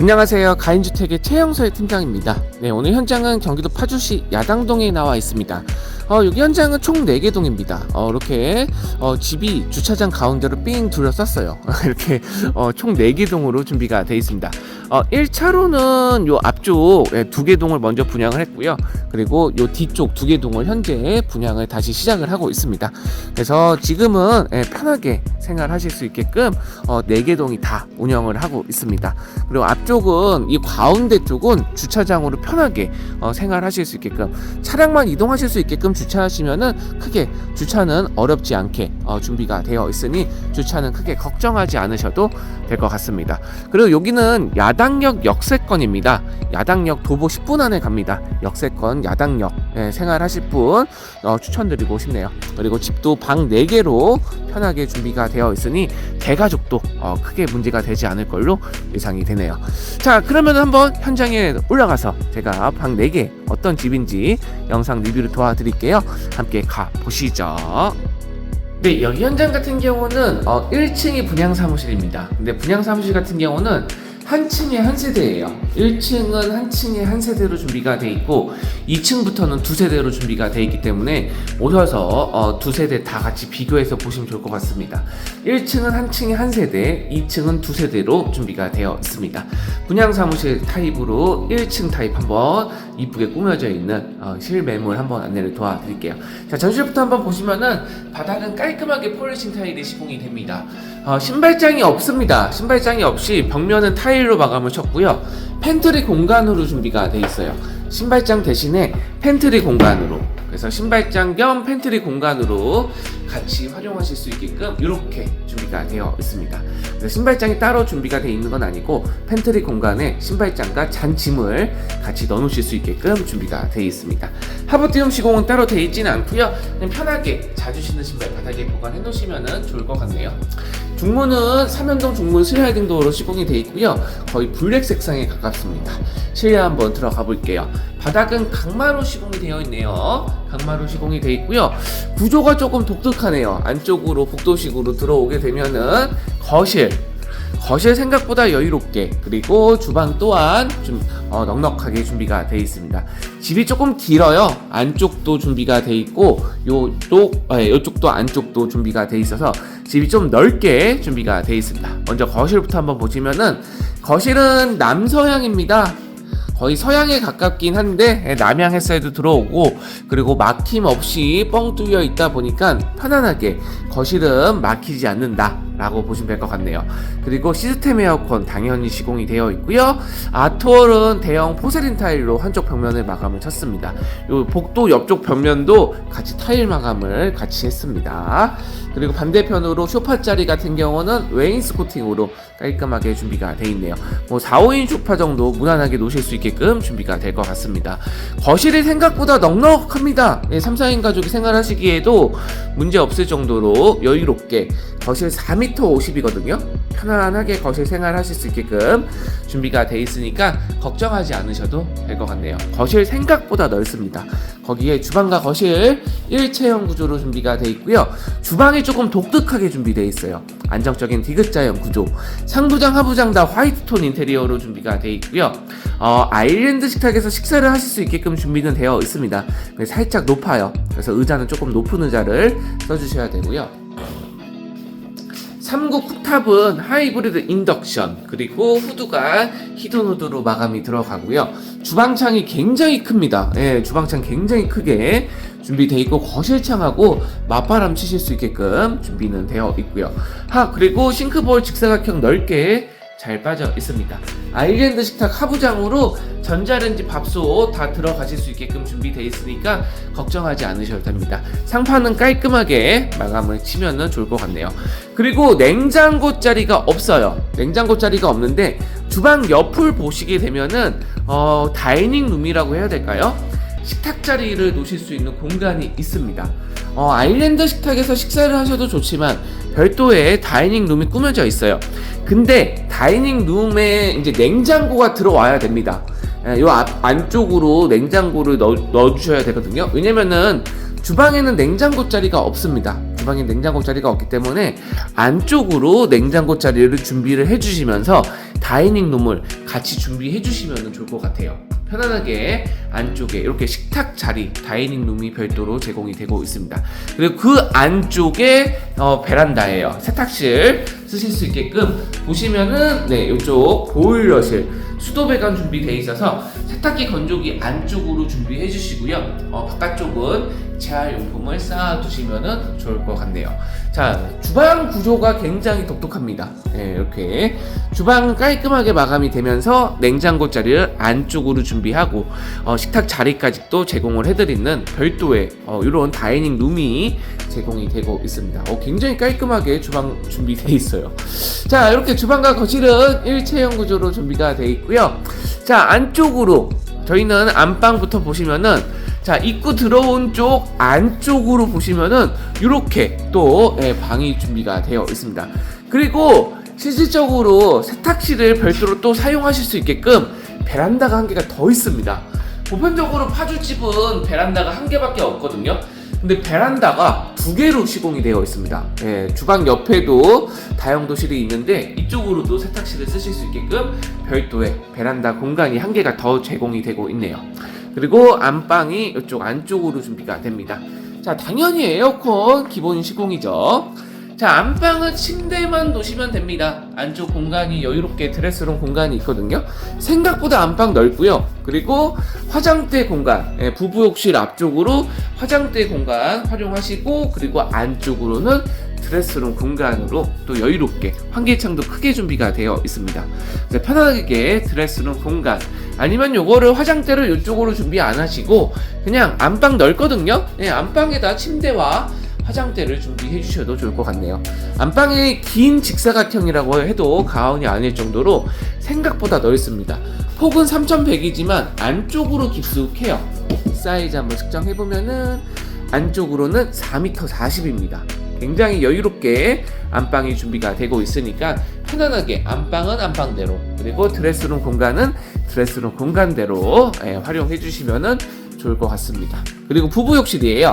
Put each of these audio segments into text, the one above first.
안녕하세요. 가인주택의 최영서의 팀장입니다. 네, 오늘 현장은 경기도 파주시 야당동에 나와 있습니다. 어, 여기 현장은 총 4개 동입니다. 어, 이렇게 어, 집이 주차장 가운데로 삥 둘러쌌어요. 이렇게 어, 총 4개 동으로 준비가 되어 있습니다. 어, 1차로는 요 앞쪽 예, 2개 동을 먼저 분양을 했고요. 그리고 요 뒤쪽 2개 동을 현재 분양을 다시 시작을 하고 있습니다. 그래서 지금은 예, 편하게 생활하실 수 있게끔 어, 4개 동이 다 운영을 하고 있습니다. 그리고 앞쪽은 이 가운데 쪽은 주차장으로 편하게 어, 생활하실 수 있게끔 차량만 이동하실 수 있게끔 주차하시면은 크게 주차는 어렵지 않게 어, 준비가 되어 있으니 주차는 크게 걱정하지 않으셔도 될 것 같습니다. 그리고 여기는 야당역 역세권입니다. 야당역 도보 10분 안에 갑니다. 역세권 야당역 예, 생활하실 분 어, 추천드리고 싶네요. 그리고 집도 방 4개로 편하게 준비가 되어 있으니 대가족도 어, 크게 문제가 되지 않을 걸로 예상이 되네요. 자, 그러면 한번 현장에 올라가서 제가 방 4개 어떤 집인지 영상 리뷰를 도와드릴게요. 함께 가 보시죠. 네, 여기 현장 같은 경우는 어, 1층이 분양 사무실입니다. 근데 분양 사무실 같은 경우는 한 층에 한 세대예요. 1층은 한 층에 한 세대로 준비가 돼 있고 2층부터는 두 세대로 준비가 돼 있기 때문에 오셔서 어, 두 세대 다 같이 비교해서 보시면 좋을 것 같습니다. 1층은 한 층에 한 세대, 2층은 두 세대로 준비가 되어 있습니다. 분양 사무실 타입으로 1층 타입 한번 이쁘게 꾸며져 있는 어, 실매물 한번 안내를 도와드릴게요. 자 전실부터 한번 보시면은 바닥은 깔끔하게 폴리싱 타일이 시공이 됩니다. 어, 신발장이 없습니다. 신발장이 없이 벽면은 타일로 마감을 쳤고요. 팬트리 공간으로 준비가 돼 있어요. 신발장 대신에 팬트리 공간으로 그래서 신발장 겸 팬트리 공간으로 같이 활용하실 수 있게끔 이렇게 준비가 되어 있습니다. 신발장이 따로 준비가 되어 있는 건 아니고 팬트리 공간에 신발장과 잔짐을 같이 넣어놓으실 수 있게끔 준비가 되어 있습니다. 하부띄움 시공은 따로 되어 있지는 않고요. 그냥 편하게 자주 신는 신발 바닥에 보관해 놓으시면 좋을 것 같네요. 중문은 삼연동 중문 슬라이딩 도어로 시공이 되어 있고요. 거의 블랙 색상에 가깝습니다. 실내 한번 들어가 볼게요. 바닥은 강마루 시공이 되어 있네요. 강마루 시공이 되어 있고요. 구조가 조금 독특하네요. 안쪽으로 복도식으로 들어오게 되면은 거실 거실 생각보다 여유롭게 그리고 주방 또한 좀 어, 넉넉하게 준비가 되어 있습니다. 집이 조금 길어요. 안쪽도 준비가 되어 있고 요쪽 아, 이쪽도 안쪽도 준비가 되어 있어서 집이 좀 넓게 준비가 되어 있습니다. 먼저 거실부터 한번 보시면은 거실은 남서향입니다. 거의 서양에 가깝긴 한데 예, 남양 햇살도 들어오고 그리고 막힘 없이 뻥 뚫려 있다 보니까 편안하게 거실은 막히지 않는다 라고 보시면 될 것 같네요. 그리고 시스템 에어컨 당연히 시공이 되어 있고요. 아트월은 대형 포세린 타일로 한쪽 벽면을 마감을 쳤습니다. 요 복도 옆쪽 벽면도 같이 타일 마감을 같이 했습니다 그리고 반대편으로 소파 자리 같은 경우는 웨인스 코팅으로 깔끔하게 준비가 되어 있네요 뭐 4, 5인 소파 정도 무난하게 놓으실 수 있게끔 준비가 될 것 같습니다 거실이 생각보다 넉넉합니다 예, 3, 4인 가족이 생활하시기에도 문제 없을 정도로 여유롭게 거실 4m 50이거든요. 편안하게 거실 생활하실 수 있게끔 준비가 돼 있으니까 걱정하지 않으셔도 될 것 같네요. 거실 생각보다 넓습니다. 거기에 주방과 거실 일체형 구조로 준비가 돼 있고요. 주방 이 조금 독특하게 준비되어 있어요. 안정적인 디귿자형 구조. 상부장, 하부장 다 화이트톤 인테리어로 준비가 되어 있고요. 어, 아일랜드 식탁에서 식사를 하실 수 있게끔 준비는 되어 있습니다. 살짝 높아요. 그래서 의자는 조금 높은 의자를 써주셔야 되고요. 3구 쿡탑은 하이브리드 인덕션 그리고 후드가 히든 후드로 마감이 들어가고요. 주방창이 굉장히 큽니다. 예, 주방창 굉장히 크게 준비되어 있고 거실창하고 맞바람 치실 수 있게끔 준비는 되어 있고요. 하 그리고 싱크볼 직사각형 넓게 잘 빠져 있습니다. 아일랜드 식탁 하부장으로 전자레인지 밥솥 다 들어가실 수 있게끔 준비되어 있으니까 걱정하지 않으셔도 됩니다. 상판은 깔끔하게 마감을 치면은 좋을 것 같네요. 그리고 냉장고 자리가 없어요. 냉장고 자리가 없는데 주방 옆을 보시게 되면은 어, 다이닝 룸이라고 해야 될까요? 식탁 자리를 놓으실 수 있는 공간이 있습니다. 어, 아일랜드 식탁에서 식사를 하셔도 좋지만 별도의 다이닝 룸이 꾸며져 있어요. 근데 다이닝 룸에 이제 냉장고가 들어와야 됩니다. 예, 요 앞, 안쪽으로 냉장고를 넣어, 넣어주셔야 되거든요. 왜냐면은 주방에는 냉장고 자리가 없습니다. 주방에 냉장고 자리가 없기 때문에 안쪽으로 냉장고 자리를 준비를 해주시면서 다이닝 룸을 같이 준비해 주시면 좋을 것 같아요. 편안하게 안쪽에 이렇게 식탁 자리 다이닝 룸이 별도로 제공이 되고 있습니다. 그리고 그 안쪽에 어, 베란다예요. 세탁실 쓰실 수 있게끔 보시면은 네 이쪽 보일러실 수도 배관 준비되어 있어서 세탁기 건조기 안쪽으로 준비해 주시고요. 어, 바깥쪽은 재활용품을 쌓아 두시면 좋을 것 같네요. 자, 주방 구조가 굉장히 독특합니다. 네, 이렇게 주방 깔끔하게 마감이 되면서 냉장고 자리를 안쪽으로 준비하고 어, 식탁 자리까지 또 제공을 해드리는 별도의 어, 이런 다이닝 룸이 제공이 되고 있습니다. 어, 굉장히 깔끔하게 주방 준비되어 있어요. 자, 이렇게 주방과 거실은 일체형 구조로 준비가 되어 있고요. 자, 안쪽으로 저희는 안방부터 보시면은 자 입구 들어온 쪽 안쪽으로 보시면은 이렇게 또 예, 방이 준비가 되어 있습니다. 그리고 실질적으로 세탁실을 별도로 또 사용하실 수 있게끔 베란다가 한 개가 더 있습니다. 보편적으로 파주집은 베란다가 한 개밖에 없거든요. 근데 베란다가 두 개로 시공이 되어 있습니다. 예, 주방 옆에도 다용도실이 있는데 이쪽으로도 세탁실을 쓰실 수 있게끔 별도의 베란다 공간이 한 개가 더 제공이 되고 있네요. 그리고 안방이 이쪽 안쪽으로 준비가 됩니다. 자, 당연히 에어컨 기본 시공이죠. 자, 안방은 침대만 놓으시면 됩니다. 안쪽 공간이 여유롭게 드레스룸 공간이 있거든요. 생각보다 안방 넓고요. 그리고 화장대 공간, 예, 부부욕실 앞쪽으로 화장대 공간 활용하시고 그리고 안쪽으로는 드레스룸 공간으로 또 여유롭게 환기창도 크게 준비가 되어 있습니다. 그래서 편하게 드레스룸 공간 아니면 요거를 화장대를 이쪽으로 준비 안 하시고 그냥 안방 넓거든요. 예, 안방에다 침대와 화장대를 준비해 주셔도 좋을 것 같네요. 안방이 긴 직사각형이라고 해도 가언이 아닐 정도로 생각보다 넓습니다. 폭은 3100이지만 안쪽으로 깊숙해요. 사이즈 한번 측정해 보면은 안쪽으로는 4m 40입니다. 굉장히 여유롭게 안방이 준비가 되고 있으니까 편안하게 안방은 안방대로 그리고 드레스룸 공간은 드레스룸 공간대로 예, 활용해 주시면은 좋을 것 같습니다. 그리고 부부 욕실이에요.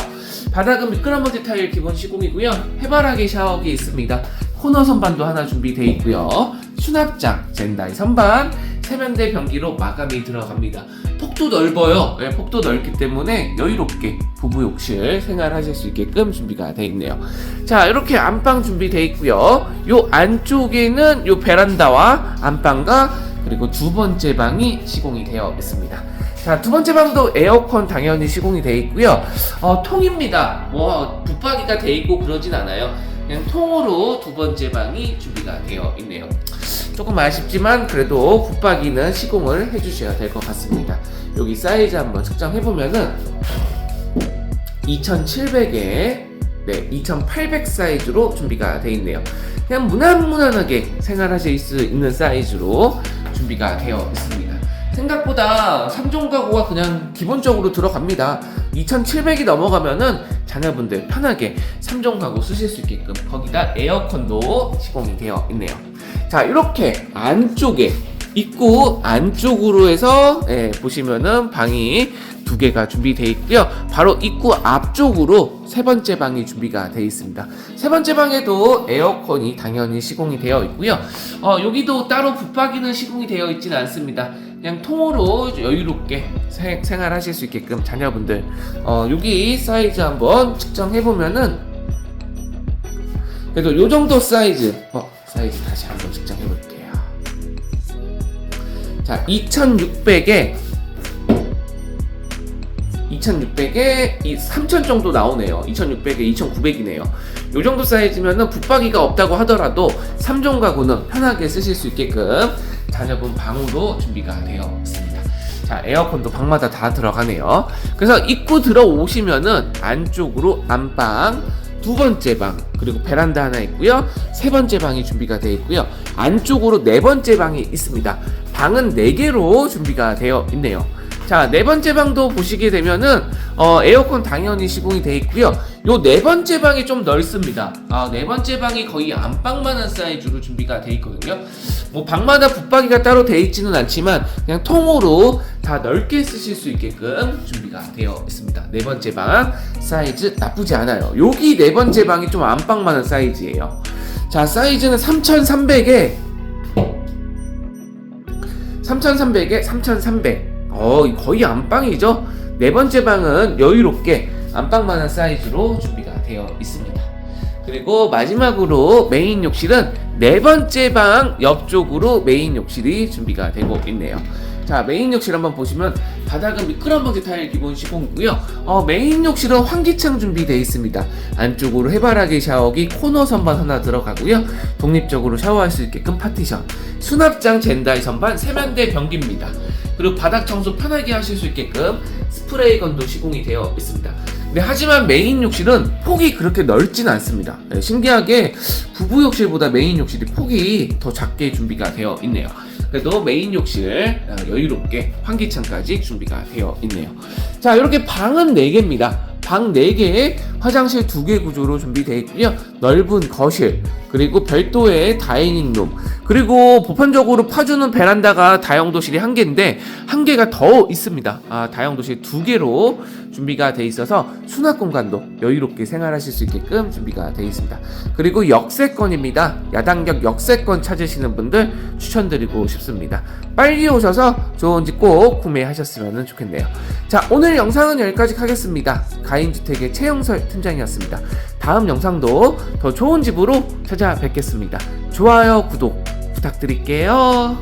바닥은 미끄럼먼지 타일 기본 시공이고요. 해바라기 샤워기 있습니다. 코너 선반도 하나 준비되어 있고요. 수납장, 젠다이 선반, 세면대 변기로 마감이 들어갑니다. 폭도 넓어요. 예, 폭도 넓기 때문에 여유롭게 부부 욕실 생활하실 수 있게끔 준비가 되어 있네요. 자, 이렇게 안방 준비되어 있고요. 요 안쪽에는 요 베란다와 안방과 그리고 두 번째 방이 시공이 되어 있습니다. 자, 두 번째 방도 에어컨 당연히 시공이 되어 있고요. 어, 통입니다. 뭐 붙박이가 되어 있고 그러진 않아요. 그냥 통으로 두 번째 방이 준비가 되어 있네요. 조금 아쉽지만 그래도 붙박이는 시공을 해주셔야 될 것 같습니다. 여기 사이즈 한번 측정해 보면은 2,700에 네, 2,800 사이즈로 준비가 되어 있네요. 그냥 무난무난하게 생활하실 수 있는 사이즈로 준비가 되어 있습니다. 생각보다 3종 가구가 그냥 기본적으로 들어갑니다. 2,700이 넘어가면은 자녀분들 편하게 3종 가구 쓰실 수 있게끔 거기다 에어컨도 시공이 되어 있네요. 자, 이렇게 안쪽에 입구 안쪽으로 해서 예, 보시면은 방이 두 개가 준비되어 있고요. 바로 입구 앞쪽으로 세 번째 방이 준비가 되어 있습니다. 세 번째 방에도 에어컨이 당연히 시공이 되어 있고요. 어, 여기도 따로 붙박이는 시공이 되어 있지는 않습니다. 그냥 통으로 여유롭게 생, 생활하실 수 있게끔 자녀분들 어, 여기 사이즈 한번 측정해 보면은 그래도 요 정도 사이즈 어, 사이즈 다시 한번 측정해 볼게요. 자, 2600에 2600에 이 3000 정도 나오네요. 2600에 2900이네요. 요 정도 사이즈면은 붙박이가 없다고 하더라도 3종 가구는 편하게 쓰실 수 있게끔 자녀분 방으로 준비가 되어 있습니다. 자, 에어컨도 방마다 다 들어가네요. 그래서 입구 들어오시면은 안쪽으로 안방, 두 번째 방, 그리고 베란다 하나 있고요. 세 번째 방이 준비가 되어 있고요. 안쪽으로 네 번째 방이 있습니다. 방은 네 개로 준비가 되어 있네요. 자, 네 번째 방도 보시게 되면은 어, 에어컨 당연히 시공이 되어 있고요. 요 네 번째 방이 좀 넓습니다. 아, 네 번째 방이 거의 안방만한 사이즈로 준비가 되어 있거든요. 뭐 방마다 붙박이가 따로 되어 있지는 않지만 그냥 통으로 다 넓게 쓰실 수 있게끔 준비가 되어 있습니다. 네 번째 방 사이즈 나쁘지 않아요. 여기 네 번째 방이 좀 안방만한 사이즈예요. 자, 사이즈는 3,300에 3,300에 3,300. 어, 거의 안방이죠. 네 번째 방은 여유롭게 안방만한 사이즈로 준비가 되어 있습니다. 그리고 마지막으로 메인 욕실은 네 번째 방 옆쪽으로 메인 욕실이 준비가 되고 있네요. 자, 메인 욕실 한번 보시면 바닥은 미끄럼 방지 타일 기본 시공이고요. 어, 메인 욕실은 환기창 준비되어 있습니다. 안쪽으로 해바라기 샤워기 코너 선반 하나 들어가고요. 독립적으로 샤워할 수 있게끔 파티션. 수납장 젠다이 선반 세면대 변기입니다. 그리고 바닥 청소 편하게 하실 수 있게끔 스프레이 건도 시공이 되어 있습니다. 네, 하지만 메인 욕실은 폭이 그렇게 넓진 않습니다. 네, 신기하게 부부 욕실보다 메인 욕실이 폭이 더 작게 준비가 되어 있네요. 그래도 메인 욕실 아, 여유롭게 환기창까지 준비가 되어 있네요. 자, 이렇게 방은 4개입니다. 방 4개에 화장실 2개 구조로 준비되어 있고요. 넓은 거실, 그리고 별도의 다이닝룸, 그리고 보편적으로 파주는 베란다가 다용도실이 한 개인데 한 개가 더 있습니다. 아, 다용도실 두 개로 준비가 돼 있어서 수납 공간도 여유롭게 생활하실 수 있게끔 준비가 돼 있습니다. 그리고 역세권입니다. 야당역 역세권 찾으시는 분들 추천드리고 싶습니다. 빨리 오셔서 좋은 집 꼭 구매하셨으면 좋겠네요. 자, 오늘 영상은 여기까지 하겠습니다. 가인주택의 최영설 팀장이었습니다. 다음 영상도 더 좋은 집으로 찾아뵙겠습니다. 좋아요, 구독 부탁드릴게요.